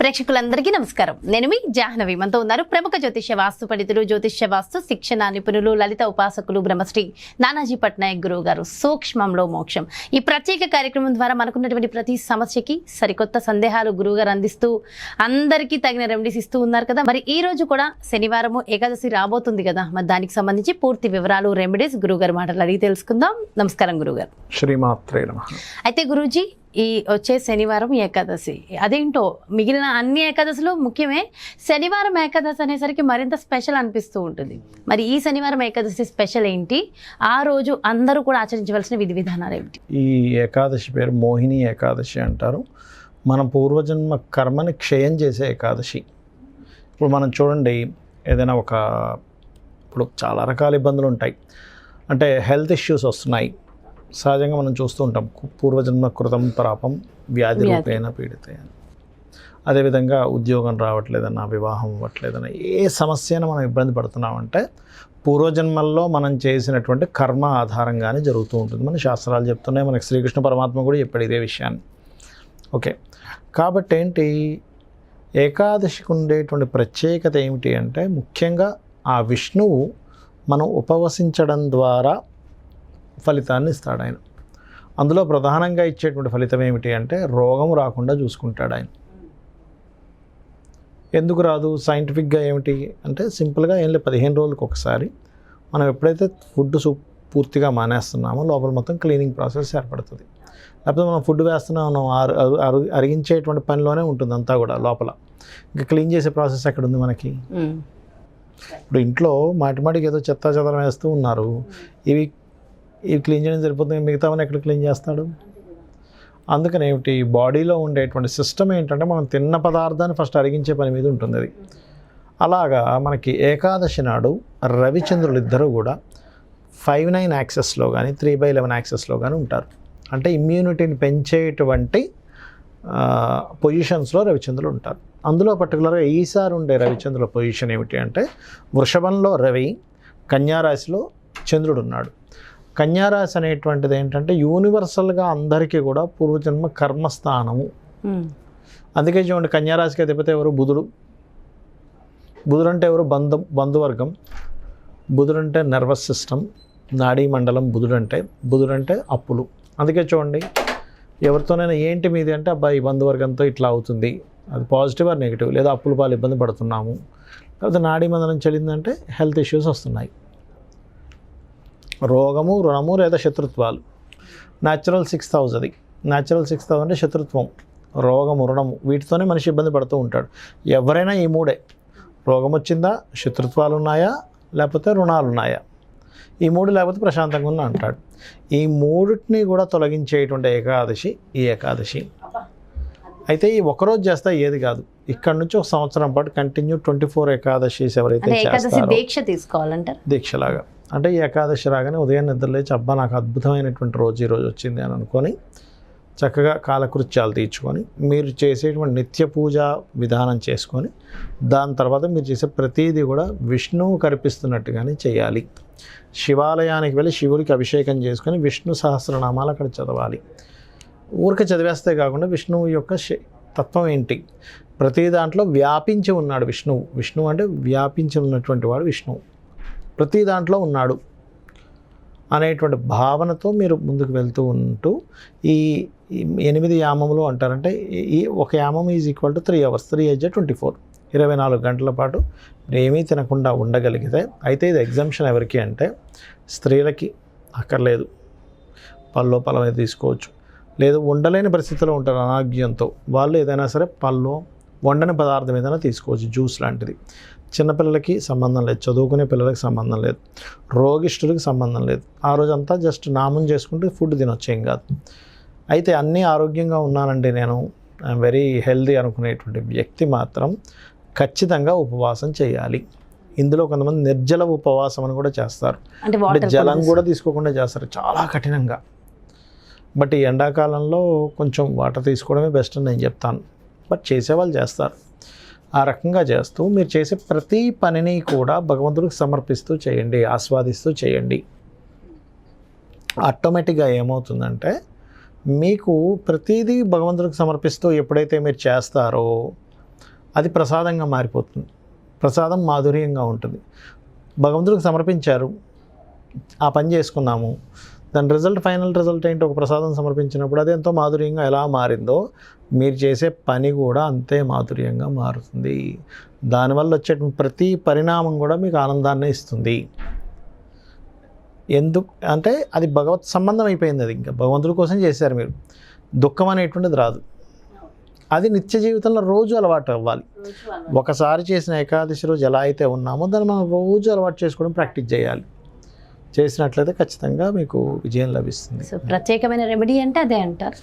ప్రేక్షకులందరికీ నమస్కారం. నేను మీ జాహ్నవి. మనతో ఉన్నారు ప్రముఖ జ్యోతిష్య వాస్తు పండితులు జ్యోతిష్య వాస్తు శిక్షణ నిపుణులు లలిత ఉపాసకులు బ్రహ్మశ్రీ నానాజీ పట్నాయక్ గురువు గారు. సూక్ష్మంలో మోక్షం. ఈ ప్రత్యేక కార్యక్రమం ద్వారా మనకున్నటువంటి ప్రతి సమస్యకి సరికొత్త సందేహాలు గురువు గారు అందిస్తూ అందరికీ తగిన రెమెడీస్ ఇస్తూ ఉన్నారు కదా. మరి ఈ రోజు కూడా శనివారము ఏకాదశి రాబోతుంది కదా. మరి దానికి సంబంధించి పూర్తి వివరాలు రెమెడీస్ గురువు గారి మాటలు అడిగి తెలుసుకుందాం. నమస్కారం గురుగారు శ్రీమాత్రే నమ. అయితే గురూజీ ఈ వచ్చే శనివారం ఏకాదశి. అదేంటో మిగిలిన అన్ని ఏకాదశులు ముఖ్యమే. శనివారం ఏకాదశి అనేసరికి మరింత స్పెషల్ అనిపిస్తూ ఉంటుంది. మరి ఈ శనివారం ఏకాదశి స్పెషల్ ఏంటి? ఆ రోజు అందరూ కూడా ఆచరించవలసిన విధి విధానాలు ఏమిటి? ఈ ఏకాదశి పేరు మోహిని ఏకాదశి అంటారు. మన పూర్వజన్మ కర్మని క్షయం చేసే ఏకాదశి. ఇప్పుడు మనం చూడండి ఏదైనా ఒక ఇప్పుడు చాలా రకాల ఇబ్బందులు ఉంటాయి. అంటే హెల్త్ ఇష్యూస్ వస్తున్నాయి. సహజంగా మనం చూస్తూ ఉంటాం. పూర్వజన్మ కృతం పాపం వ్యాధి వ్యాధి. రూపేణ పీడితే అని. అదేవిధంగా ఉద్యోగం రావట్లేదన్నా వివాహం అవ్వట్లేదన్నా ఏ సమస్యను మనం ఇబ్బంది పడుతున్నామంటే పూర్వజన్మల్లో మనం చేసినటువంటి కర్మ ఆధారంగానే జరుగుతూ ఉంటుంది. మన శాస్త్రాలు చెప్తున్నాయి. మనకి శ్రీకృష్ణ పరమాత్మ కూడా చెప్పాడు ఇదే విషయాన్ని. ఓకే. కాబట్టి ఏంటి ఏకాదశికి ఉండేటువంటి ప్రత్యేకత ఏమిటి అంటే ముఖ్యంగా ఆ విష్ణువు మనం ఉపవసించడం ద్వారా ఫలితాన్ని ఇస్తాడు ఆయన. అందులో ప్రధానంగా ఇచ్చేటువంటి ఫలితం ఏమిటి అంటే రోగం రాకుండా చూసుకుంటాడు ఆయన. ఎందుకు రాదు? సైంటిఫిక్గా ఏమిటి అంటే సింపుల్గా ఏం లేదు పదిహేను రోజులకు ఒకసారి మనం ఎప్పుడైతే ఫుడ్ సు పూర్తిగా మానేస్తున్నామో లోపల మొత్తం క్లీనింగ్ ప్రాసెస్ ఏర్పడుతుంది. లేకపోతే మనం ఫుడ్ వేస్తున్నాం మనం అరు- అరు- అరు- అరిగించేటువంటి పనిలోనే ఉంటుంది అంతా కూడా లోపల. ఇంకా క్లీన్ చేసే ప్రాసెస్ ఎక్కడ ఉంది మనకి ఇప్పుడు ఇంట్లో మాటి మాటికి ఏదో చెత్త చెదరం వేస్తూ ఉన్నారు. ఇవి ఇవి క్లీన్ చేయడం సరిపోతుంది మిగతావన్నీ ఎక్కడ క్లీన్ చేస్తాడు? అందుకని ఏమిటి బాడీలో ఉండేటువంటి సిస్టమ్ ఏంటంటే మనం తిన్న పదార్థాన్ని ఫస్ట్ అరిగించే పని మీద ఉంటుంది అది. అలాగా మనకి ఏకాదశి నాడు రవిచంద్రులు ఇద్దరు కూడా ఫైవ్ నైన్ యాక్సెస్లో కానీ త్రీ బై లెవెన్ యాక్సెస్లో కానీ ఉంటారు. అంటే ఇమ్యూనిటీని పెంచేటువంటి పొజిషన్స్లో రవిచంద్రులు ఉంటారు. అందులో పర్టికులర్గా ఈసారి ఉండే రవిచంద్రుల పొజిషన్ ఏమిటి అంటే వృషభంలో రవి కన్యారాశిలో చంద్రుడు ఉన్నాడు. కన్యారాశి అనేటువంటిది ఏంటంటే యూనివర్సల్గా అందరికీ కూడా పూర్వజన్మ కర్మస్థానము. అందుకే చూడండి కన్యారాశికి అధిపతి ఎవరు? బుధుడు. బుధుడు అంటే ఎవరు? బంధం బంధువర్గం. బుధుడు అంటే నర్వస్ సిస్టమ్. నాడీ మండలం బుధుడు అంటే బుధుడు అంటే అప్పులు. అందుకే చూడండి ఎవరితోనైనా ఏంటి మీది అంటే అబ్బాయి ఈ బంధువర్గంతో ఇట్లా అవుతుంది. అది పాజిటివ్ ఆర్ నెగిటివ్? లేదా అప్పుల పాలు ఇబ్బంది పడుతున్నాము. లేకపోతే నాడీ మండలం చెల్లిందంటే హెల్త్ ఇష్యూస్ వస్తున్నాయి. రోగము రుణము లేదా శత్రుత్వాలు. న్యాచురల్ సిక్స్ థౌజండ్ అది. న్యాచురల్ సిక్స్ థౌజండ్ అంటే శత్రుత్వం రోగము రుణము. వీటితోనే మనిషి ఇబ్బంది పడుతూ ఉంటాడు. ఎవరైనా ఈ మూడే రోగం వచ్చిందా శత్రుత్వాలు ఉన్నాయా లేకపోతే రుణాలు ఉన్నాయా? ఈ మూడు లేకపోతే ప్రశాంతంగా ఉన్నా అంటాడు. ఈ మూడిటిని కూడా తొలగించేటువంటి ఏకాదశి ఈ ఏకాదశి. అయితే ఈ ఒకరోజు చేస్తే ఏది కాదు. ఇక్కడ నుంచి ఒక సంవత్సరం పాటు కంటిన్యూ ట్వంటీ ఫోర్ ఎవరైతే ఏకాదశి చేస్తారో దీక్ష తీసుకోవాలంటారు? దీక్షలాగా. అంటే ఈ ఏకాదశి రాగానే ఉదయం నిద్రలేచి అబ్బా నాకు అద్భుతమైనటువంటి రోజు ఈరోజు వచ్చింది అని అనుకొని చక్కగా కాలకృత్యాలు తీర్చుకొని మీరు చేసేటువంటి నిత్య పూజ విధానం చేసుకొని దాని తర్వాత మీరు చేసే ప్రతిదీ కూడా విష్ణువు కనిపిస్తున్నట్టుగానే చేయాలి. శివాలయానికి వెళ్ళి శివుడికి అభిషేకం చేసుకొని విష్ణు సహస్రనామాలు అక్కడ చదవాలి. ఊరికే చదివేస్తే కాకుండా విష్ణువు యొక్క శ- తత్వం ఏంటి? ప్రతి దాంట్లో వ్యాపించి ఉన్నాడు విష్ణువు. విష్ణువు అంటే వ్యాపించి ఉన్నటువంటి వాడు విష్ణువు. ప్రతి దాంట్లో ఉన్నాడు అనేటువంటి భావనతో మీరు ముందుకు వెళ్తూ ఉంటూ ఈ ఎనిమిది యామములు అంటారంటే ఈ- ఈ ఒక యామం is equal to three hours. Three age twenty four. ఇరవై నాలుగు గంటల పాటు ఏమీ తినకుండా ఉండగలిగితే అయితే ఇది ఎగ్జామ్షన్ ఎవరికి అంటే స్త్రీలకి అక్కర్లేదు. పల్లో పలమే తీసుకోవచ్చు. లేదు ఉండలేని పరిస్థితిలో ఉంటారు అనారోగ్యంతో వాళ్ళు ఏదైనా సరే పల్లో వండని పదార్థం ఏదైనా తీసుకోవచ్చు జ్యూస్ లాంటిది. చిన్నపిల్లలకి సంబంధం లేదు చదువుకునే పిల్లలకి సంబంధం లేదు రోగిష్ఠులకి సంబంధం లేదు. ఆ రోజంతా జస్ట్ నామం చేసుకుంటే ఫుడ్ తినొచ్చు ఏం కాదు. అయితే అన్నీ ఆరోగ్యంగా ఉన్నానండి నేను ఐఎమ్ వెరీ హెల్దీ అనుకునేటువంటి వ్యక్తి మాత్రం ఖచ్చితంగా ఉపవాసం చేయాలి. ఇందులో కొంతమంది నిర్జల ఉపవాసం అని కూడా చేస్తారు. అంటే జలం కూడా తీసుకోకుండా చేస్తారు చాలా కఠినంగా. బట్ ఈ ఎండాకాలంలో కొంచెం వాటర్ తీసుకోవడమే బెస్ట్ అని నేను చెప్తాను. బట్ చేసేవాళ్ళు చేస్తారు. ఆ రకంగా చేస్తూ మీరు చేసే ప్రతి పనిని కూడా భగవంతుడికి సమర్పిస్తూ చేయండి ఆస్వాదిస్తూ చేయండి. ఆటోమేటిక్గా ఏమవుతుందంటే మీకు ప్రతిదీ భగవంతుడికి సమర్పిస్తూ ఎప్పుడైతే మీరు చేస్తారో అది ప్రసాదంగా మారిపోతుంది. ప్రసాదం మాధుర్యంగా ఉంటుంది. భగవంతుడికి సమర్పించారు ఆ పని చేసుకున్నాము దాని రిజల్ట్ ఫైనల్ రిజల్ట్ ఏంటి ఒక ప్రసాదం సమర్పించినప్పుడు అది ఎంతో మాధుర్యంగా ఎలా మారిందో మీరు చేసే పని కూడా అంతే మాధుర్యంగా మారుతుంది. దానివల్ల వచ్చే ప్రతి పరిణామం కూడా మీకు ఆనందాన్ని ఇస్తుంది. ఎందుకు? అంటే అది భగవత్ సంబంధం అయిపోయింది అది ఇంకా. భగవంతుడి కోసం చేశారు మీరు. దుఃఖం అనేటువంటిది రాదు. అది నిత్య జీవితంలో రోజు అలవాటు అవ్వాలి. ఒకసారి చేసిన ఏకాదశి రోజు ఎలా అయితే ఉన్నామో దాన్ని మనం రోజు అలవాటు చేసుకోవడం ప్రాక్టీస్ చేయాలి. చేసినట్లయితే ఖచ్చితంగా మీకు విజయం లభిస్తుంది. సో ప్రత్యేకమైన రెమెడీ అంటే అదే అంటారు.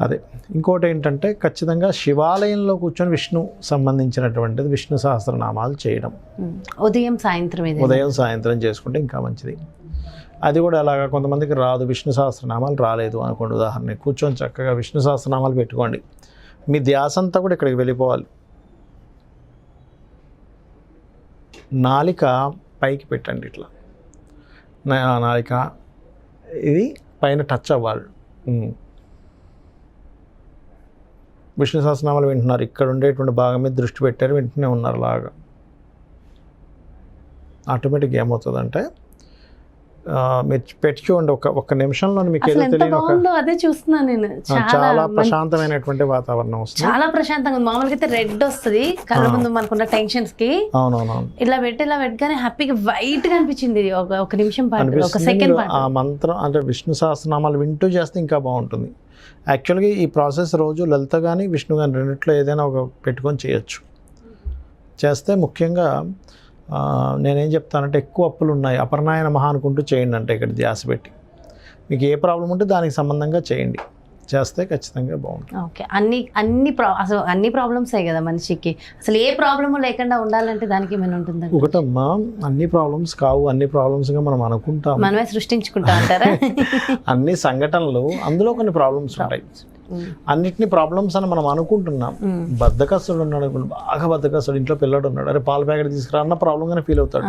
అదే. ఇంకోటి ఏంటంటే ఖచ్చితంగా శివాలయంలో కూర్చొని విష్ణు సంబంధించినటువంటిది విష్ణు సహస్రనామాలు చేయడం. ఉదయం సాయంత్రం ఉదయం సాయంత్రం చేసుకుంటే ఇంకా మంచిది. అది కూడా అలాగా కొంతమందికి రాదు విష్ణు సహస్రనామాలు రాలేదు అనుకోండి. ఉదాహరణ కూర్చొని చక్కగా విష్ణు సహస్రనామాలు పెట్టుకోండి. మీ ధ్యాస అంతా కూడా ఇక్కడికి వెళ్ళిపోవాలి. నాలిక పైకి పెట్టండి ఇట్లా. నాలిక ఇది పైన టచ్ అవ్వాలి. విష్ణు సహస్రనామాలు వింటున్నారు. ఇక్కడ ఉండేటువంటి భాగం మీద దృష్టి పెట్టారు వింటూనే ఉన్నారు లాగా ఆటోమేటిక్ ఏమవుతుందంటే మీరు పెట్టి చూడండి ఒక ఒక్క నిమిషంలో మీకు ఏదో బాగుందో అదే చూస్తున్నాను నేను. చాలా ప్రశాంతమైనటువంటి వాతావరణం వస్తుంది. చాలా ప్రశాంతంగా ఉంది. మామూలుగా అయితే రెడ్ వస్తుంది. కళ్ళ. ముందు మనకున్న టెన్షన్స్కి. అవునవునవును. ఇలా పెట్టి ఇలా పెట్టగానే హ్యాపీగా వైట్గా అనిపించింది ఒక ఒక నిమిషం పాటు ఒక సెకండ్ ఆ మంత్రం అంటే విష్ణు సహస్రనామాలు వింటూ చేస్తే ఇంకా బాగుంటుంది. యాక్చువల్గా ఈ ప్రాసెస్ రోజు లలిత కానీ విష్ణు కానీ రెండిట్లో ఏదైనా ఒక పెట్టుకొని చేయొచ్చు. చేస్తే ముఖ్యంగా నేనేం చెప్తానంటే ఎక్కువ అప్పులు ఉన్నాయి. అపర్ణాయన మహా అనుకుంటూ చేయండి అంటే ఇక్కడ ధ్యాస పెట్టి. మీకు ఏ ప్రాబ్లం ఉంటే దానికి సంబంధంగా చేయండి. చేస్తే ఖచ్చితంగా బాగుంటుంది. ఓకే. అన్ని అన్ని ప్రా అసలు అన్ని ప్రాబ్లమ్స్ కదా మనిషికి. అసలు ఏ ప్రాబ్లమ్ లేకుండా ఉండాలంటే దానికి ఏమైనా ఉంటుందండి ఒకటమ్మా అన్ని ప్రాబ్లమ్స్ కావు అన్ని ప్రాబ్లమ్స్గా మనం అనుకుంటాం మనమే సృష్టించుకుంటా అంటారా అన్ని సంఘటనలు అందులో కొన్ని ప్రాబ్లమ్స్ ఉంటాయి. అన్నిటినీ ప్రాబ్లమ్స్ అని మనం అనుకుంటున్నాం. బద్దకస్తుడు ఉన్నాడు బాగా బద్దకస్తుడు ఇంట్లో పిల్లడు ఉన్నాడు. అరే పాల ప్యాకెట్ తీసుకురా అన్న ప్రాబ్లంగానే ఫీల్ అవుతాడు.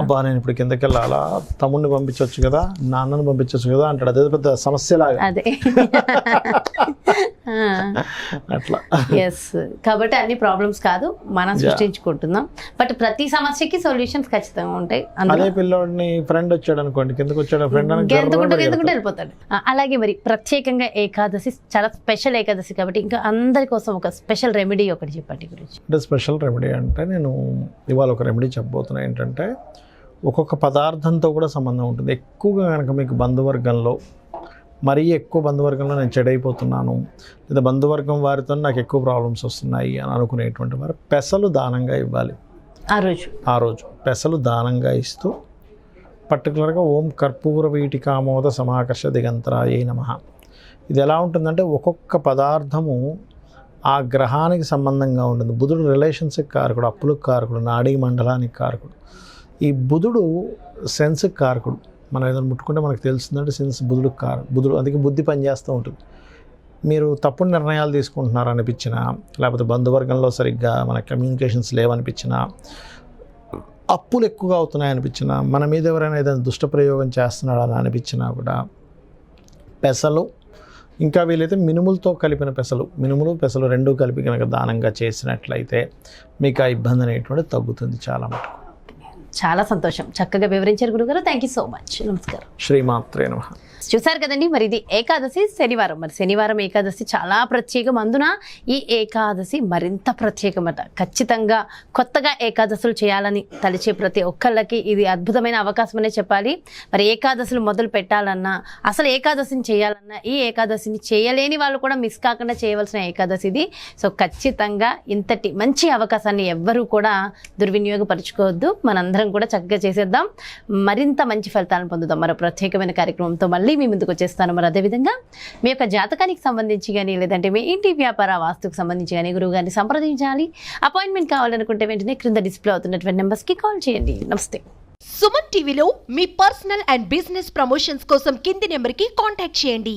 అబ్బా నేను ఇప్పుడు కిందకి వెళ్ళాలా? తమ్ముడిని పంపించవచ్చు కదా నాన్నని పంపించవచ్చు కదా అంటాడు. అదే పెద్ద సమస్యలాగా. అట్లా. ఎస్ కాబట్టి అన్ని ప్రాబ్లమ్స్ కాదు మనం సృష్టించుకుంటున్నాం. బట్ ప్రతి సమస్యకి సొల్యూషన్స్ ఖచ్చితంగా ఉంటాయి. అదే పిల్లోడిని ఫ్రెండ్ వచ్చాడు అనుకోండి కిందకి వచ్చాడు ఫ్రెండ్ గెంతుకుంటూ గెంతుకుంటూ వెళ్ళిపోతాడు. అలాగే మరి ప్రత్యేకంగా ఏకాదశి చాలా స్పెషల్ ఏకాదశి కాబట్టి ఇంకా అందరి కోసం ఒక స్పెషల్ రెమెడీ ఒకటి చెప్పండి గురించి. అంటే స్పెషల్ రెమెడీ అంటే నేను ఇవాళ ఒక రెమెడీ చెప్పబోతున్నా. ఏంటంటే ఒక్కొక్క పదార్థంతో కూడా సంబంధం ఉంటుంది. ఎక్కువగా కనుక మీకు బంధువర్గంలో మరీ ఎక్కువ బంధువర్గంలో నేను చెడైపోతున్నాను. లేదా బంధువర్గం వారితో నాకు ఎక్కువ ప్రాబ్లమ్స్ వస్తున్నాయి అని అనుకునేటువంటి వారు పెసలు దానంగా ఇవ్వాలి. ఆ రోజు. ఆ రోజు పెసలు దానంగా ఇస్తూ పర్టికులర్గా ఓం కర్పూర వీటికామోద సమాకర్ష దిగంతరాయ నమ. ఇది ఎలా ఉంటుందంటే ఒక్కొక్క పదార్థము ఆ గ్రహానికి సంబంధంగా ఉంటుంది. బుధుడు రిలేషన్స్కి కారకుడు అప్పులకు కారకుడు నాడీ మండలానికి కారకుడు. ఈ బుధుడు సెన్స్కి కారకుడు. మనం ఏదైనా ముట్టుకుంటే మనకు తెలుస్తుందంటే సిన్స్ బుధుడు కారు బుధుడు అందుకే బుద్ధి పనిచేస్తూ ఉంటుంది. మీరు తప్పుడు నిర్ణయాలు తీసుకుంటున్నారు అనిపించినా లేకపోతే బంధువర్గంలో సరిగ్గా మన కమ్యూనికేషన్స్ లేవనిపించినా అప్పులు ఎక్కువగా అవుతున్నాయి అనిపించినా మన మీద ఎవరైనా ఏదైనా దుష్ట ప్రయోగం చేస్తున్నాడని అనిపించినా కూడా పెసలు ఇంకా వీలైతే మినుములతో కలిపిన పెసలు మినుములు పెసలు రెండు కలిపి కనుక దానంగా చేసినట్లయితే మీకు ఆ ఇబ్బంది అనేటువంటిది తగ్గుతుంది చాలా మటుకు. చాలా సంతోషం. చక్కగా వివరించారు గురుగారు. థ్యాంక్ యూ సో మచ్ నమస్కారం. శ్రీమాత్రే నమ. చూసారు కదండి మరి ఇది ఏకాదశి శనివారం. మరి శనివారం ఏకాదశి చాలా ప్రత్యేకం. అందున ఈ ఏకాదశి మరింత ప్రత్యేకమట. ఖచ్చితంగా కొత్తగా ఏకాదశులు చేయాలని తలిచే ప్రతి ఒక్కళ్ళకి ఇది అద్భుతమైన అవకాశం అనే చెప్పాలి. మరి ఏకాదశులు మొదలు పెట్టాలన్నా అసలు ఏకాదశిని చేయాలన్నా ఈ ఏకాదశిని చేయలేని వాళ్ళు కూడా మిస్ కాకుండా చేయవలసిన ఏకాదశి ఇది. సో ఖచ్చితంగా ఇంతటి మంచి అవకాశాన్ని ఎవ్వరూ కూడా దుర్వినియోగపరచుకోవద్దు. మనందరం కూడా చక్కగా చేసేద్దాం. మరింత మంచి ఫలితాలను పొందుదాం. మరో ప్రత్యేకమైన కార్యక్రమంతో మళ్ళీ మీ ముందుకు వచ్చేస్తాను. మరి అదేవిధంగా మీ యొక్క జాతకానికి సంబంధించి కానీ లేదంటే మీ ఇంటి వ్యాపార వాస్తుకు సంబంధించి కానీ గురువు గారిని సంప్రదించాలి. అపాయింట్మెంట్ కావాలనుకుంటే వెంటనే క్రింద డిస్ప్లే అవుతున్నటువంటి నెంబర్స్కి కాల్ చేయండి. నమస్తే. సుమన్ టీవీలో మీ పర్సనల్ అండ్ బిజినెస్ ప్రమోషన్స్ కోసం కింది నెంబర్కి కాంటాక్ట్ చేయండి.